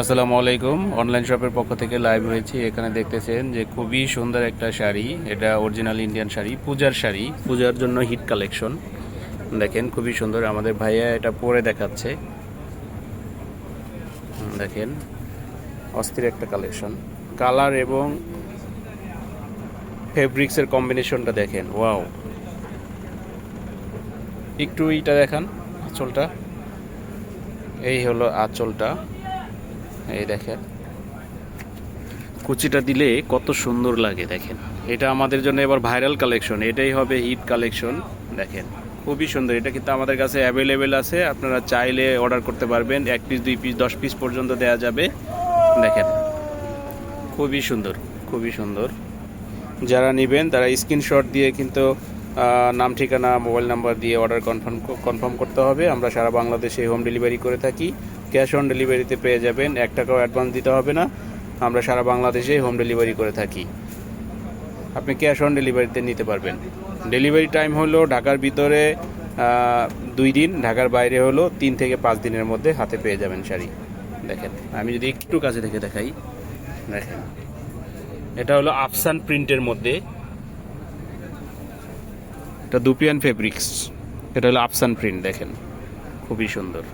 আসসালামু আলাইকুম। অনলাইন শপের পক্ষ থেকে লাইভ হয়েছি। এখানে দেখতেছেন যে খুবই সুন্দর একটা শাড়ি। এটা অরিজিনাল ইন্ডিয়ান শাড়ি, পূজার শাড়ি। পূজার জন্য হিট কালেকশন দেখেন, খুবই সুন্দর। আমাদের ভাইয়া এটা পরে দেখাচ্ছে। দেখেন, অস্থির একটা কালেকশন কালার এবং ফেব্রিক্সের কম্বিনেশনটা দেখেন। ওয়াও একটু এইটা দেখান, আঁচলটা। এই হলো আঁচলটা। এই দেখেন। কুচিটা দিলে কত সুন্দর লাগে, দেখেন। এটা আমাদের জন্য এবার ভাইরাল কালেকশন, এটাই হবে হিট কালেকশন, দেখেন। খুবই সুন্দর, এটা কিন্তু আমাদের কাছে অ্যাভেলেবেল আছে, আপনারা চাইলে অর্ডার করতে পারবেন, এক পিস দুই পিস দশ পিস পর্যন্ত দেওয়া যাবে, দেখেন। খুবই সুন্দর খুবই সুন্দর। যারা নেবেন, তারা স্ক্রিনশট দিয়ে কিন্তু নাম, ঠিকানা মোবাইল নাম্বার দিয়ে অর্ডার কনফার্ম কনফার্ম করতে হবে। আমরা সারা বাংলাদেশে হোম ডেলিভারি করে থাকি। ক্যাশ অন ডেলিভারিতে পেয়ে যাবেন। এক টাকাও অ্যাডভান্স দিতে হবে না। আমরা সারা বাংলাদেশে হোম ডেলিভারি করে থাকি। আপনি ক্যাশ অন ডেলিভারিতে নিতে পারবেন। ডেলিভারি টাইম হলো ঢাকার ভিতরে দুই দিন, ঢাকার বাইরে হলো তিন থেকে পাঁচ দিনের মধ্যে হাতে পেয়ে যাবেন শাড়ি। দেখেন, আমি যদি একটু কাছে থেকে দেখাই, দেখেন, এটা হলো আফসান প্রিন্টের মধ্যে। এটা দুপিয়ান ফেব্রিক্স। এটা হলো আফসান প্রিন্ট, দেখেন, খুবই সুন্দর।